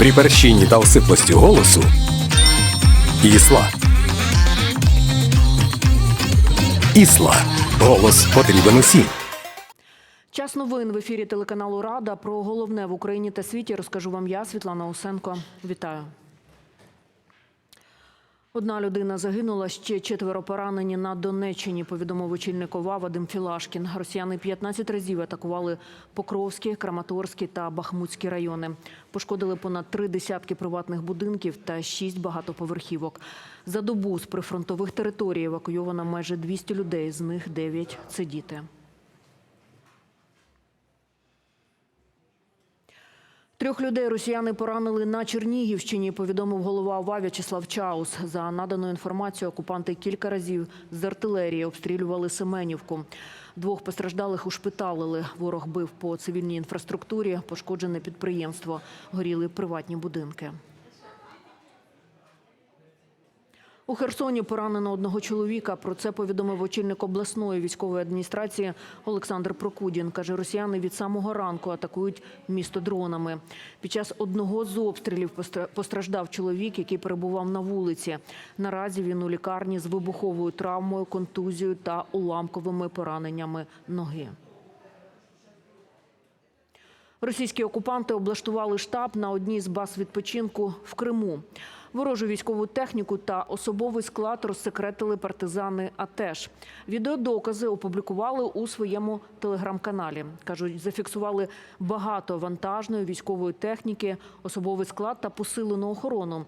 При перщині та осиплості голосу Ісла. Ісла. Голос потрібен усім. Час новин в ефірі телеканалу Рада. Про головне в Україні та світі розкажу вам я, Світлана Усенко. Вітаю. Одна людина загинула, ще четверо поранені на Донеччині, повідомив очільник ОВА Вадим Філашкін. Росіяни 15 разів атакували Покровські, Краматорські та Бахмутські райони. Пошкодили понад три десятки приватних будинків та шість багатоповерхівок. За добу з прифронтових територій евакуйовано майже 200 людей, з них 9 – це діти. Трьох людей росіяни поранили на Чернігівщині, повідомив голова ОВА В'ячеслав Чаус. За наданою інформацією, окупанти кілька разів з артилерії обстрілювали Семенівку. Двох постраждалих ушпиталили. Ворог бив по цивільній інфраструктурі, пошкоджене підприємство, горіли приватні будинки. У Херсоні поранено одного чоловіка. Про це повідомив очільник обласної військової адміністрації Олександр Прокудін. Каже, росіяни від самого ранку атакують місто дронами. Під час одного з обстрілів постра- постраждав чоловік, який перебував на вулиці. Наразі він у лікарні з вибуховою травмою, контузією та уламковими пораненнями ноги. Російські окупанти облаштували штаб на одній з баз відпочинку в Криму. Ворожу військову техніку та особовий склад розсекретили партизани АТЕШ. Відеодокази опублікували у своєму телеграм-каналі. Кажуть, зафіксували багато вантажної військової техніки, особовий склад та посилену охорону.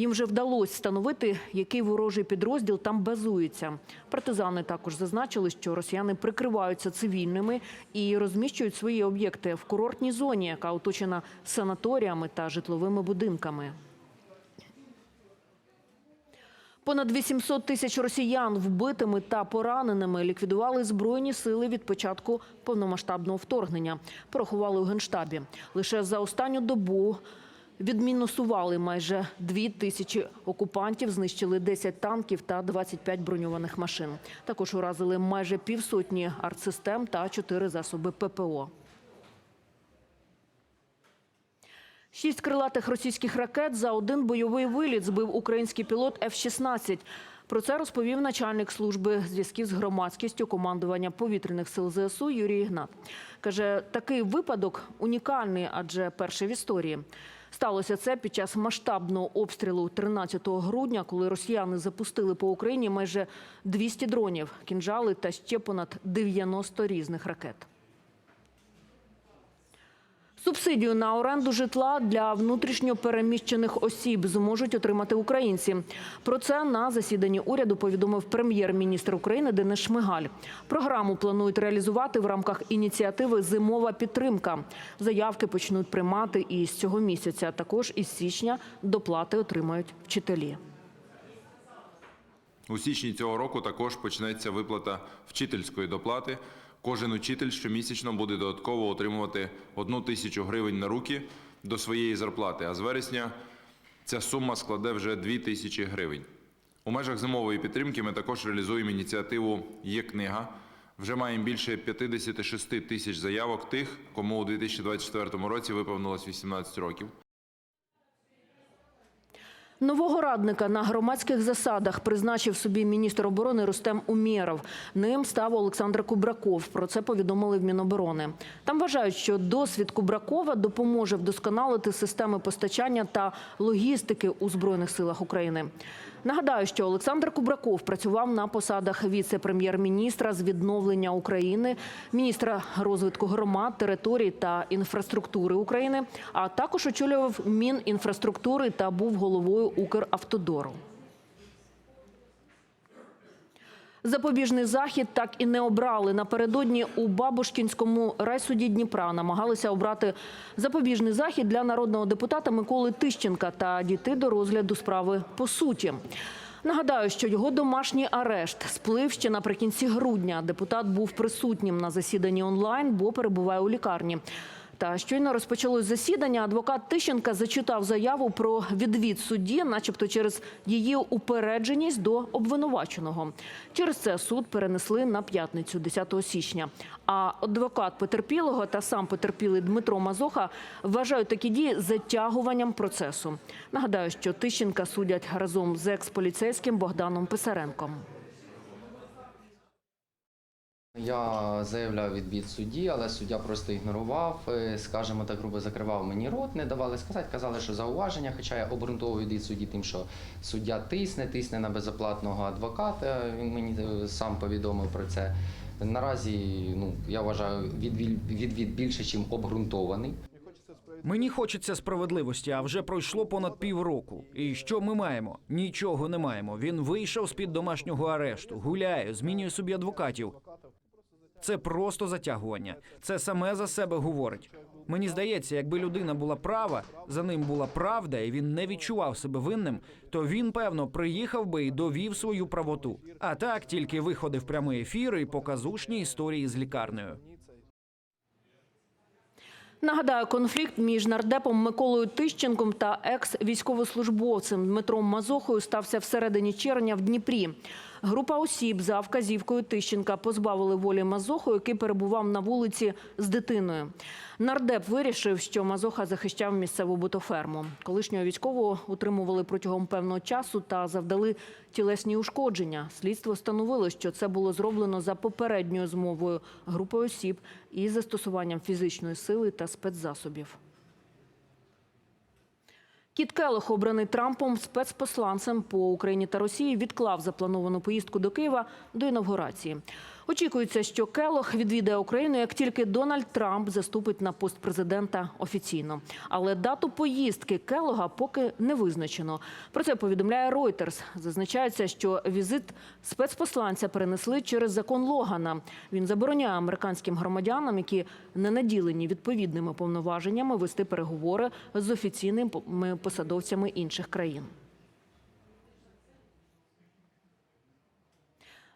Їм вже вдалося встановити, який ворожий підрозділ там базується. Партизани також зазначили, що росіяни прикриваються цивільними і розміщують свої об'єкти в курортній зоні, яка оточена санаторіями та житловими будинками. Понад 800 тисяч росіян вбитими та пораненими ліквідували збройні сили від початку повномасштабного вторгнення. Порахували у генштабі. Лише за останню добу відмінусували майже дві тисячі окупантів, знищили 10 танків та 25 броньованих машин. Також уразили майже півсотні артсистем та чотири засоби ППО. Шість крилатих російських ракет за один бойовий виліт збив український пілот F-16. Про це розповів начальник служби зв'язків з громадськістю командування повітряних сил ЗСУ Юрій Ігнат. Каже, такий випадок унікальний, адже перший в історії. Сталося це під час масштабного обстрілу 13 грудня, коли росіяни запустили по Україні майже 200 дронів, кінжали та ще понад 90 різних ракет. Субсидію на оренду житла для внутрішньо переміщених осіб зможуть отримати українці. Про це на засіданні уряду повідомив прем'єр-міністр України Денис Шмигаль. Програму планують реалізувати в рамках ініціативи Зимова підтримка. Заявки почнуть приймати і з цього місяця. Також із січня доплати отримають вчителі. У січні цього року також почнеться виплата вчительської доплати. Кожен учитель щомісячно буде додатково отримувати одну тисячу гривень на руки до своєї зарплати, а з вересня ця сума складе вже дві тисячі гривень. У межах зимової підтримки ми також реалізуємо ініціативу Є книга. Вже маємо більше 56 тисяч заявок тих, кому у 2024 році виповнилось 18 років. Нового радника на громадських засадах призначив собі міністр оборони Рустем Умєров. Ним став Олександр Кубраков. Про це повідомили в Міноборони. Там вважають, що досвід Кубракова допоможе вдосконалити системи постачання та логістики у збройних силах України. Нагадаю, що Олександр Кубраков працював на посадах віце-прем'єр-міністра з відновлення України, міністра розвитку громад, територій та інфраструктури України, а також очолював Мінінфраструктури та був головою Укравтодору. Запобіжний захід так і не обрали. Напередодні у Бабушкінському райсуді Дніпра намагалися обрати запобіжний захід для народного депутата Миколи Тищенка та дійти до розгляду справи по суті. Нагадаю, що його домашній арешт сплив ще наприкінці грудня. Депутат був присутнім на засіданні онлайн, бо перебуває у лікарні. Та щойно розпочалось засідання. Адвокат Тищенка зачитав заяву про відвід судді, начебто через її упередженість до обвинуваченого. Через це суд перенесли на п'ятницю, 10 січня. А адвокат потерпілого та сам потерпілий Дмитро Мазоха вважають такі дії затягуванням процесу. Нагадаю, що Тищенка судять разом з екс-поліцейським Богданом Писаренком. Я заявляв відбір судді, але суддя просто ігнорував, е, скажімо так, грубо закривав мені рот, не давали сказати, казали, що зауваження, хоча я обґрунтовую відвід судді тим, що суддя тисне, тисне на безоплатного адвоката. Він мені е, сам повідомив про це. Наразі ну, я вважаю відвід, відвід більше, ніж обґрунтований. Мені хочеться справедливості, а вже пройшло понад півроку. І що ми маємо? Нічого не маємо. Він вийшов з під домашнього арешту, гуляє, змінює собі адвокатів. Це просто затягування. Це саме за себе говорить. Мені здається, якби людина була права, за ним була правда, і він не відчував себе винним, то він, певно, приїхав би і довів свою правоту. А так тільки виходив прямий ефір і показушні історії з лікарнею. Нагадаю, конфлікт між нардепом Миколою Тищенком та екс-військовослужбовцем Дмитром Мазохою стався всередині червня в Дніпрі. Група осіб за вказівкою Тищенка позбавили волі Мазоху, який перебував на вулиці з дитиною. Нардеп вирішив, що Мазоха захищав місцеву бутоферму. Колишнього військового утримували протягом певного часу та завдали тілесні ушкодження. Слідство встановило, що це було зроблено за попередньою змовою групи осіб із застосуванням фізичної сили та спецзасобів. Кіт Келох, обраний Трампом спецпосланцем по Україні та Росії, відклав заплановану поїздку до Києва до інавгурації. Очікується, що Келох відвідає Україну, як тільки Дональд Трамп заступить на пост президента офіційно. Але дату поїздки Келога поки не визначено. Про це повідомляє Reuters. Зазначається, що візит спецпосланця перенесли через закон Логана. Він забороняє американським громадянам, які не наділені відповідними повноваженнями, вести переговори з офіційними посадовцями інших країн.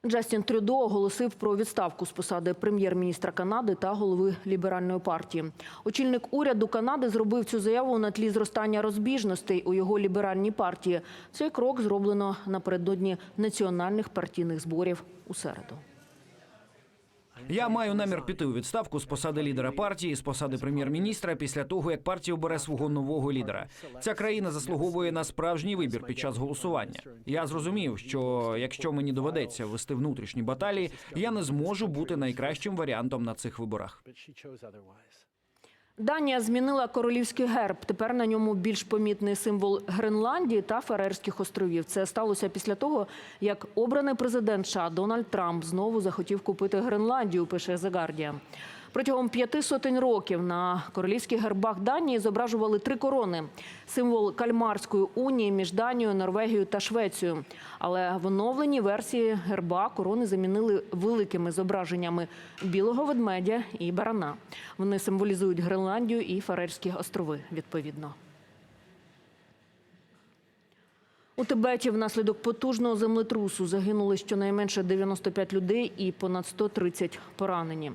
Джастін Трюдо оголосив про відставку з посади прем'єр-міністра Канади та голови ліберальної партії. Очільник уряду Канади зробив цю заяву на тлі зростання розбіжностей у його ліберальній партії. Цей крок зроблено напередодні національних партійних зборів у середу. Я маю намір піти у відставку з посади лідера партії, з посади прем'єр-міністра після того, як партія обере свого нового лідера. Ця країна заслуговує на справжній вибір під час голосування. Я зрозумів, що якщо мені доведеться вести внутрішні баталії, я не зможу бути найкращим варіантом на цих виборах. Данія змінила королівський герб. Тепер на ньому більш помітний символ Гренландії та Фарерських островів. Це сталося після того, як обраний президент США Дональд Трамп знову захотів купити Гренландію. Пише The Guardian. Протягом п'яти сотень років на королівських гербах Данії зображували три корони символ кальмарської унії між Данією, Норвегією та Швецією. Але в оновленій версії герба корони замінили великими зображеннями білого ведмедя і барана. Вони символізують Гренландію і Фарерські острови відповідно. У Тибеті внаслідок потужного землетрусу загинули щонайменше 95 людей і понад 130 поранені.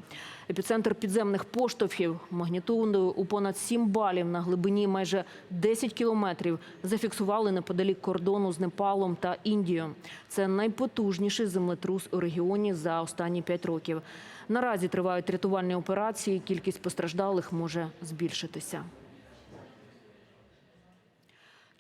Епіцентр підземних поштовхів магнітудою у понад 7 балів на глибині майже 10 кілометрів зафіксували неподалік кордону з Непалом та Індією. Це найпотужніший землетрус у регіоні за останні 5 років. Наразі тривають рятувальні операції. Кількість постраждалих може збільшитися.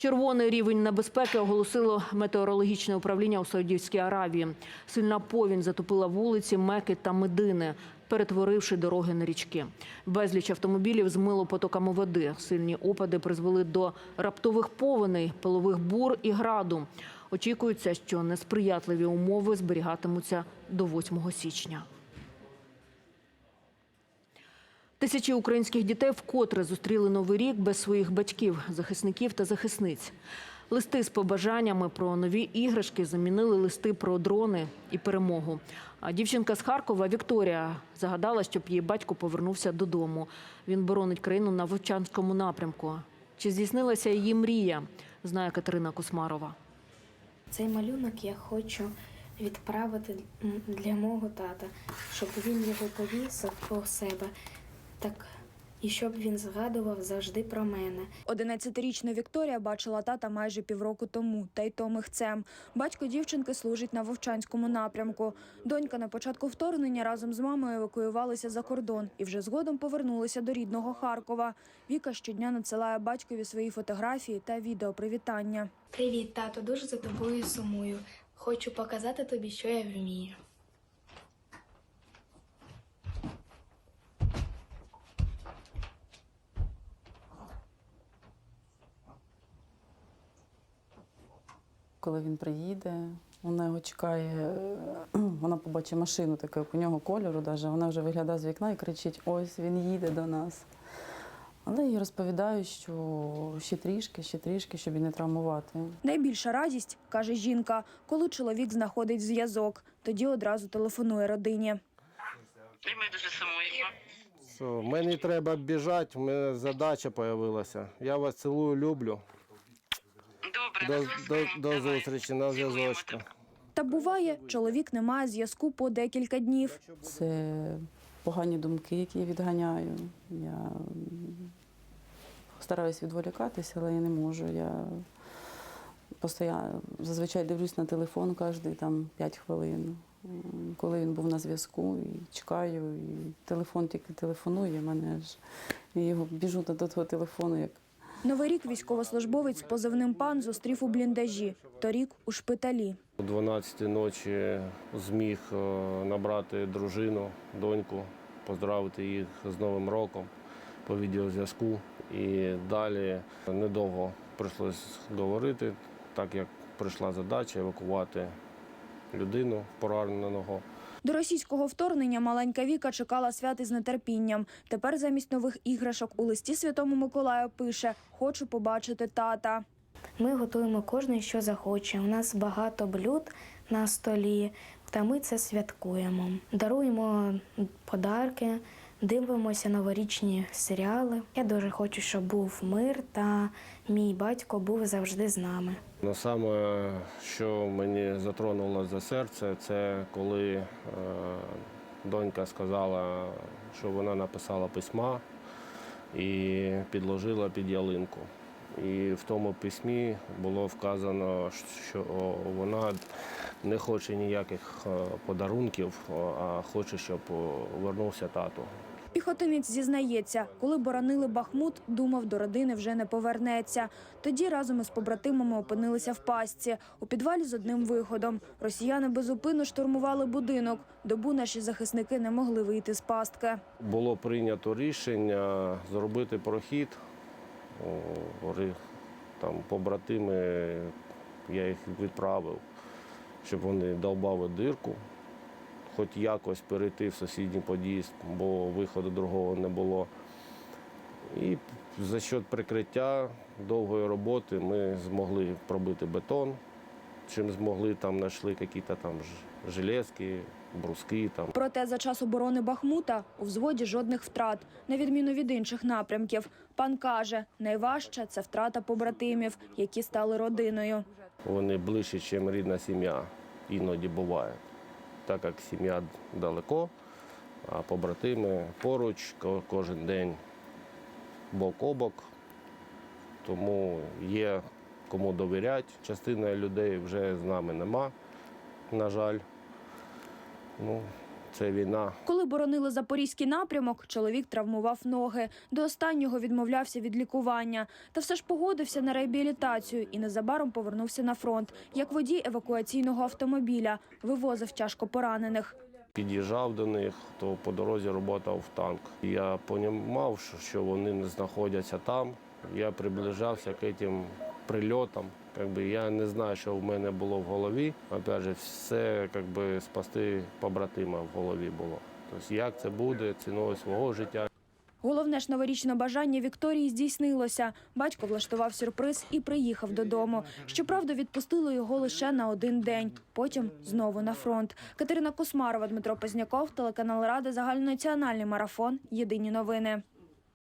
Червоний рівень небезпеки оголосило метеорологічне управління у Саудівській Аравії. Сильна повінь затопила вулиці Меки та Медини, перетворивши дороги на річки. Безліч автомобілів змило потоками води. Сильні опади призвели до раптових повеней, пилових бур і граду. Очікується, що несприятливі умови зберігатимуться до 8 січня. Тисячі українських дітей вкотре зустріли новий рік без своїх батьків, захисників та захисниць. Листи з побажаннями про нові іграшки замінили листи про дрони і перемогу. А дівчинка з Харкова Вікторія загадала, щоб її батько повернувся додому. Він боронить країну на Вовчанському напрямку. Чи здійснилася її мрія? Знає Катерина Кусмарова. Цей малюнок я хочу відправити для мого тата, щоб він його повісив по себе. Так і щоб він згадував завжди про мене. 11-річна Вікторія бачила тата майже півроку тому, та й то михцем. Батько дівчинки служить на Вовчанському напрямку. Донька на початку вторгнення разом з мамою евакуювалися за кордон і вже згодом повернулися до рідного Харкова. Віка щодня надсилає батькові свої фотографії та відеопривітання. Привіт, тато, дуже за тобою сумую. Хочу показати тобі, що я вмію. Коли він приїде, вона його чекає, вона побачить машину таку, у нього кольору, даже. вона вже виглядає з вікна і кричить: ось він їде до нас. Але я їй розповідаю, що ще трішки, ще трішки, щоб і не травмувати. Найбільша радість, каже жінка, коли чоловік знаходить зв'язок. Тоді одразу телефонує родині. І ми дуже сумуємо. Все, мені треба біжати, у мене задача з'явилася. Я вас цілую, люблю. До, до, до зустрічі на зв'язочку. Та буває, чоловік не має зв'язку по декілька днів. Це погані думки, які я відганяю. Я стараюсь відволікатися, але я не можу. Я постійно, зазвичай дивлюсь на телефон кожні там 5 хвилин. Коли він був на зв'язку, і чекаю, і телефон тільки телефонує, мене ж і його біжу до того телефону, як Новий рік військовослужбовець з позивним пан зустрів у бліндажі. Торік у шпиталі. О 12 ночі зміг е, набрати дружину, доньку, поздравити їх з Новим роком по відеозв'язку. І далі недовго прийшлось говорити, так як прийшла задача евакувати людину пораненого. До російського вторгнення маленька Віка чекала свят із нетерпінням. Тепер замість нових іграшок у листі Святому Миколаю пише «Хочу побачити тата». Ми готуємо кожен, що захоче. У нас багато блюд на столі, та ми це святкуємо. Даруємо подарки, дивимося новорічні серіали. Я дуже хочу, щоб був мир, та мій батько був завжди з нами. Ну, саме, що мені затронуло за серце, це коли е, донька сказала, що вона написала письма і підложила під ялинку. І в тому письмі було вказано, що вона не хоче ніяких е, подарунків, а хоче, щоб вернувся тато. Піхотинець зізнається, коли боронили Бахмут, думав, до родини вже не повернеться. Тоді разом із побратимами опинилися в пастці у підвалі з одним виходом. Росіяни безупинно штурмували будинок. Добу наші захисники не могли вийти з пастки. Було прийнято рішення зробити прохід. Там побратими, я їх відправив, щоб вони долбали дирку, хоч якось перейти в сусідній під'їзд, бо виходу другого не було. І за счет прикриття довгої роботи ми змогли пробити бетон. Чим змогли, там знайшли якісь там железки, бруски. Там. Проте за час оборони Бахмута у взводі жодних втрат, на відміну від інших напрямків. Пан каже, найважче це втрата побратимів, які стали родиною. Вони ближче, ніж рідна сім'я. Іноді буває. Так як сім'я далеко, а побратими поруч кожен день бок о бок. Тому є кому довіряти. Частина людей вже з нами нема, на жаль. Ну, це війна. Коли боронили запорізький напрямок, чоловік травмував ноги. До останнього відмовлявся від лікування. Та все ж погодився на реабілітацію і незабаром повернувся на фронт як водій евакуаційного автомобіля, вивозив тяжко поранених. Під'їжджав до них, то по дорозі роботав в танк. Я розумів, що вони не знаходяться там. Я приближався к цим прильотам. Якби я не знаю, що в мене було в голові. Опять же, все якби, спасти побратима в голові було. Тобто, як це буде ціною свого життя. Головне ж новорічне бажання Вікторії здійснилося. Батько влаштував сюрприз і приїхав додому. Щоправда, відпустили його лише на один день. Потім знову на фронт. Катерина Космарова, Дмитро Позняков, телеканал Рада, загальнонаціональний марафон. Єдині новини.